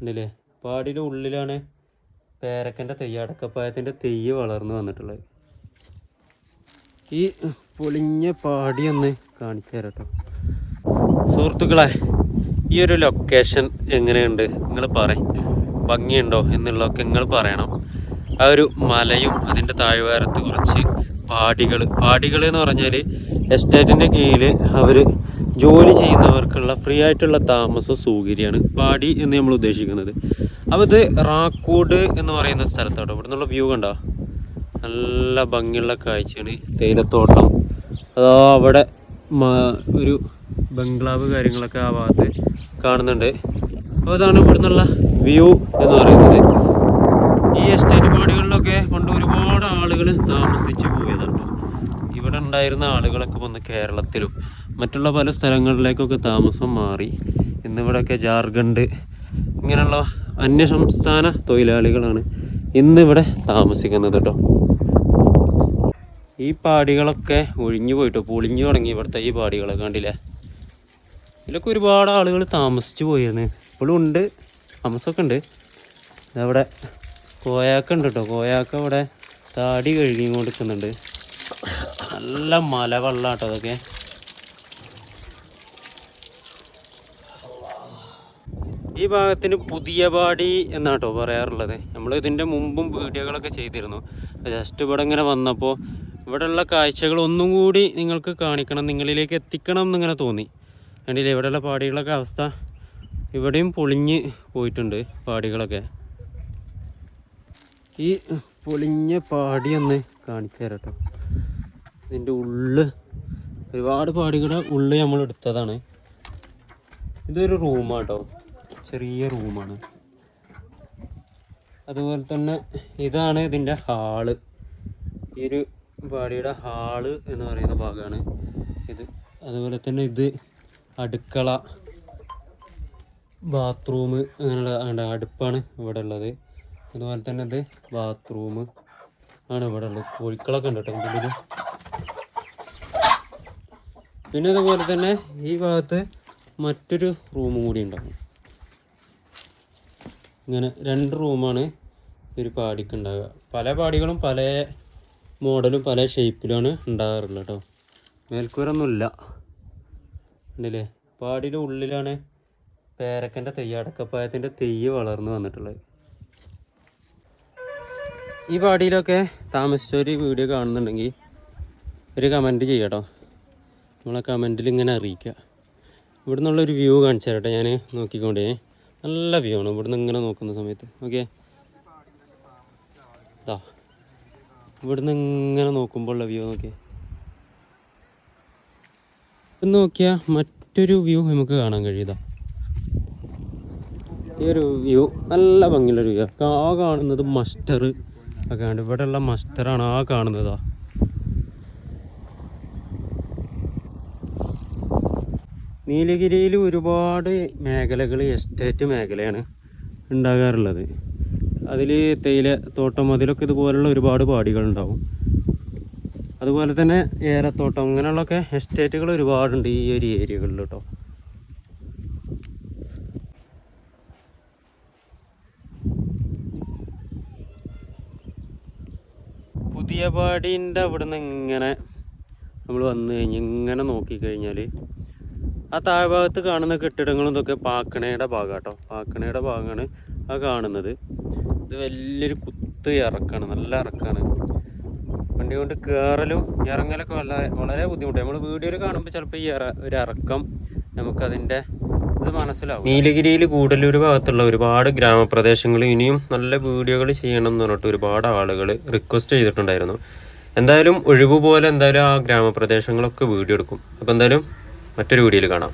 ഉണ്ടല്ലേ? പാടിയുടെ ഉള്ളിലാണ് പേരക്കന്റെ തെയ്യ് അടക്കപ്പായത്തിന്റെ തെയ്യ് വളർന്നു വന്നിട്ടുള്ളത്. ഈ പൊളിഞ്ഞ പാടി ഒന്ന് കാണിച്ചു തരാം കേട്ടോ സുഹൃത്തുക്കളെ ഈ ഒരു ലൊക്കേഷൻ എങ്ങനെയുണ്ട്? നിങ്ങൾ പറയും. ഭംഗിയുണ്ടോ എന്നുള്ളതൊക്കെ നിങ്ങൾ പറയണം. ആ ഒരു മലയും അതിന്റെ താഴ്വാരത്ത് കുറച്ച് പാടികൾ പാടികൾ എന്ന് പറഞ്ഞാൽ എസ്റ്റേറ്റിന്റെ കീഴിൽ അവർ ജോലി ചെയ്യുന്നവർക്കുള്ള ഫ്രീ ആയിട്ടുള്ള താമസ സൗകര്യമാണ് പാടി എന്ന് നമ്മൾ ഉദ്ദേശിക്കുന്നത്. അപ്പോൾ ഇത് റാക്കോട് എന്ന് പറയുന്ന സ്ഥലത്താണ് ഇവിടെ നിന്നുള്ള വ്യൂ കണ്ടോ? നല്ല ഭംഗിയുള്ള കാഴ്ചയാണ്. തേയിലത്തോട്ടം. അതാ അവിടെ ഒരു ബംഗ്ലാവ് കാര്യങ്ങളൊക്കെ ആ ഭാഗത്ത് കാണുന്നുണ്ട്. അപ്പോൾ അതാണ് ഇവിടെ നിന്നുള്ള വ്യൂ എന്ന് പറയുന്നത്. ഈ എസ്റ്റേറ്റ് പാടികളിലൊക്കെ പണ്ട് ഒരുപാട് ആളുകൾ താമസിച്ച് പോയതാണ് ഇവിടെ ഉണ്ടായിരുന്ന ആളുകളൊക്കെ വന്ന് കേരളത്തിലും മറ്റുള്ള പല സ്ഥലങ്ങളിലേക്കൊക്കെ താമസം മാറി. ഇന്നിവിടെയൊക്കെ ജാർഖണ്ഡ് ഇങ്ങനെയുള്ള അന്യസംസ്ഥാന തൊഴിലാളികളാണ് ഇന്നിവിടെ താമസിക്കുന്നത് കേട്ടോ ഈ പാടികളൊക്കെ ഒഴിഞ്ഞു പോയിട്ടോ? പൊളിഞ്ഞു തുടങ്ങി ഇവിടുത്തെ ഈ പാടികളെ കണ്ടില്ലേ? ഇതിലൊക്കെ ഒരുപാട് ആളുകൾ താമസിച്ചു പോയിരുന്നു ഇപ്പോഴും ഉണ്ട്. താമസമൊക്കെ ഉണ്ട്. അവിടെ കോയാക്ക ഉണ്ട് കേട്ടോ കോയാക്ക ഇവിടെ താടി കഴുകി കൊടുക്കുന്നുണ്ട് നല്ല മല വെള്ളാട്ടോ അതൊക്കെ. ഈ ഭാഗത്തിന് പുതിയ പാടി എന്നാട്ടോ പറയാറുള്ളത്. നമ്മൾ ഇതിന്റെ മുമ്പും വീഡിയോകളൊക്കെ ചെയ്തിരുന്നു. ജസ്റ്റ് ഇവിടെ ഇങ്ങനെ വന്നപ്പോൾ ഇവിടെയുള്ള കാഴ്ചകൾ ഒന്നും കൂടി നിങ്ങൾക്ക് കാണിക്കണം നിങ്ങളിലേക്ക് എത്തിക്കണം എന്നിങ്ങനെ തോന്നി. കണ്ടില്ലേ ഇവിടെയുള്ള പാടികളൊക്കെ അവസ്ഥ ഇവിടെയും പൊളിഞ്ഞ് പോയിട്ടുണ്ട് പാടികളൊക്കെ. ഈ പൊളിഞ്ഞ പാടി ഒന്ന് കാണിച്ചു തരാം ഇതിന്റെ ഉള്ള് ഒരുപാട് പാടികളുടെ ഉള്ള് നമ്മൾ എടുത്തതാണ് ഇതൊരു റൂമാട്ടോ ചെറിയ റൂമാണ്. അതുപോലെ തന്നെ ഇതാണ് ഇതിന്റെ ഹാൾ. ഈ ഒരു പാടിയുടെ ഹാൾ എന്ന് പറയുന്ന ഭാഗമാണ് ഇത്. അതുപോലെ തന്നെ ഇത് അടുക്കള ബാത്റൂം അങ്ങനെയുള്ള അടുപ്പാണ് ഇവിടെ ഉള്ളത്. അതുപോലെ തന്നെ ഇത് ബാത്റൂം ആണ് ഇവിടെ ഉള്ളത്. കോഴിക്കളൊക്കെ ഉണ്ട് കേട്ടോ ഇതിൽ പിന്നെ അതുപോലെ തന്നെ ഈ ഭാഗത്ത് മറ്റൊരു റൂമും കൂടി ഉണ്ടാകും ഇങ്ങനെ രണ്ട് റൂമാണ് ഒരു പാടിക്ക് ഉണ്ടാകുക പല പാടികളും പല മോഡലും പല ഷേപ്പിലാണ് ഉണ്ടാകാറുള്ളത് കേട്ടോ. മേൽക്കൂരൊന്നുമില്ല. ഉണ്ടല്ലേ? പാടിയുടെ ഉള്ളിലാണ് പേരക്കന്റെ തെയ്യ് അടക്കപ്പായത്തിന്റെ തെയ്യ് വളർന്നു വന്നിട്ടുള്ളത്. ഈ പാടിയിലൊക്കെ താമസിച്ചൊരു വീഡിയോ കാണുന്നുണ്ടെങ്കിൽ ഒരു കമന്റ് ചെയ്യാട്ടോ നമ്മളെ കമന്റിൽ ഇങ്ങനെ അറിയിക്കുക. ഇവിടെ നിന്നുള്ളൊരു വ്യൂ കാണിച്ചു തരട്ടെ ഞാൻ നോക്കിക്കൊണ്ടേ. നല്ല വ്യൂ ആണ്. ഇവിടുന്ന് ഇങ്ങനെ നോക്കുന്ന സമയത്ത്. ഓക്കെ ഇതാ ഇവിടുന്ന് ഇങ്ങനെ നോക്കുമ്പോൾ ഉള്ള വ്യൂ നോക്കിയേ. ഇപ്പം നോക്കിയാൽ മറ്റൊരു വ്യൂ നമുക്ക് കാണാൻ കഴിയുതാ ഈ ഒരു വ്യൂ നല്ല ഭംഗിയുള്ളൊരു വ്യൂ ആ. കാണുന്നത് മസ്റ്റർ ഒക്കെ ആണ് ഇവിടെയുള്ള മസ്റ്ററാണ് ആ കാണുന്നതാ നീലഗിരിയിൽ ഒരുപാട് മേഖലകൾ എസ്റ്റേറ്റ് മേഖലയാണ് ഉണ്ടാകാറുള്ളത്. അതിൽ തേയില തോട്ടം അതിലൊക്കെ ഇതുപോലുള്ള ഒരുപാട് പാടികളുണ്ടാവും. അതുപോലെ തന്നെ ഏലത്തോട്ടം അങ്ങനെയുള്ളൊക്കെ എസ്റ്റേറ്റുകൾ ഒരുപാടുണ്ട് ഈ ഒരു ഏരിയകളിൽ കേട്ടോ പുതിയ പാടീന്റെ അവിടുന്ന് ഇങ്ങനെ നമ്മൾ വന്നു കഴിഞ്ഞ് ഇങ്ങനെ നോക്കിക്കഴിഞ്ഞാൽ ആ താഴ്ഭാഗത്ത് കാണുന്ന കെട്ടിടങ്ങളും ഇതൊക്കെ പാക്കണയുടെ ഭാഗം കേട്ടോ പാക്കണയുടെ ഭാഗമാണ് ആ കാണുന്നത്. ഇത് വലിയൊരു കുത്ത് ഇറക്കാണ് നല്ല ഇറക്കാണ്. വണ്ടി കൊണ്ട് കയറലും ഇറങ്ങലൊക്കെ വളരെ വളരെ ബുദ്ധിമുട്ടാണ് നമ്മൾ വീഡിയോയിൽ കാണുമ്പോൾ ചിലപ്പോൾ ഈ ഒരു ഇറക്കം നമുക്കതിന്റെ ഇത് മനസ്സിലാവും. നീലഗിരിയിൽ കൂടല്ലൂർ ഭാഗത്തുള്ള ഒരുപാട് ഗ്രാമപ്രദേശങ്ങൾ ഇനിയും നല്ല വീഡിയോകൾ ചെയ്യണം എന്ന് പറഞ്ഞിട്ട് ഒരുപാട് ആളുകൾ റിക്വസ്റ്റ് ചെയ്തിട്ടുണ്ടായിരുന്നു. എന്തായാലും ഒഴിവുപോലെ എന്തായാലും ആ ഗ്രാമപ്രദേശങ്ങളൊക്കെ വീഡിയോ എടുക്കും. അപ്പോൾ എന്തായാലും മറ്റൊരു വീഡിയോയിൽ കാണാം.